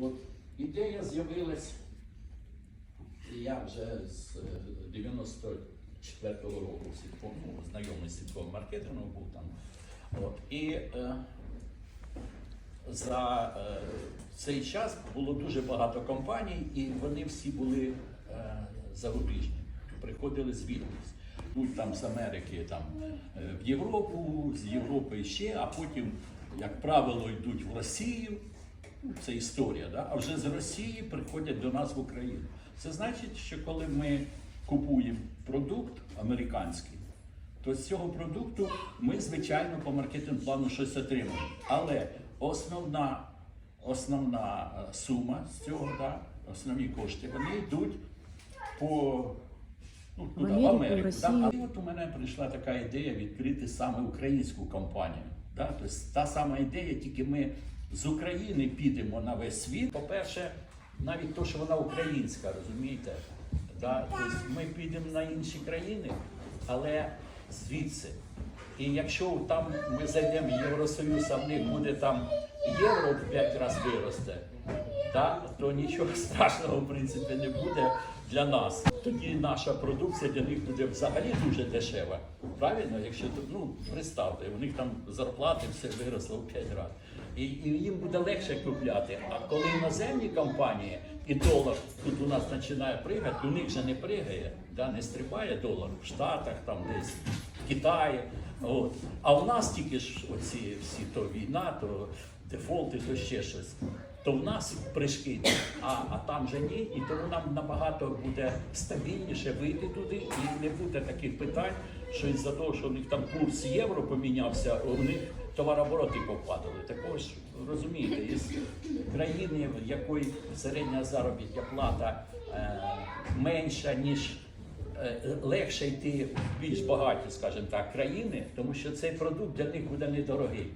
От ідея з'явилась, я вже з е, 94-го року сітко- ну, знайомий з сітковим маркетингом був там. От, і е, за е, цей час було дуже багато компаній, і вони всі були е, зарубіжні, приходили звідкись. Ну там з Америки там, е, в Європу, з Європи ще, а потім, як правило, йдуть в Росію. Це історія, да? а вже з Росії приходять до нас в Україну. Це значить, що коли ми купуємо продукт американський, то з цього продукту ми, звичайно, по маркетинг плану щось отримуємо. Але основна, основна е, сума з цього, да, основні кошти, вони йдуть по ну, туди, в Америку, Америку. Да? А от у мене прийшла така ідея відкрити саме українську компанію. Да? Тобто та сама ідея, тільки ми з України підемо на весь світ. По-перше, навіть то, що вона українська, розумієте? Да? Тобто ми підемо на інші країни, але звідси. І якщо там ми зайдемо в Євросоюз, а в них буде там євро в 5 разів виросте, да, то нічого страшного в принципі не буде для нас. Тоді наша продукція для них буде взагалі дуже дешева. Правильно, якщо ну представте, у них там зарплати все виросло в 5 разів. І, і їм буде легше купляти. А коли іноземні компанії і долар тут у нас починає пригати, у них же не пригає, да, не стрибає долар в Штатах, там десь в Китаї. От. А у нас тільки ж оці всі то війна, то дефолти, то ще щось. То в нас прыжки, а, а там же ні, і тому нам набагато буде стабільніше вийти туди, і не буде таких питань, що із-за того, що у них там курс євро помінявся, у них товарообороти попадали. Також розумієте, із країни, в якої середня заробітна плата е, менша, ніж е, легше йти в більш багаті, скажімо так, країни, тому що цей продукт для них буде недорогий.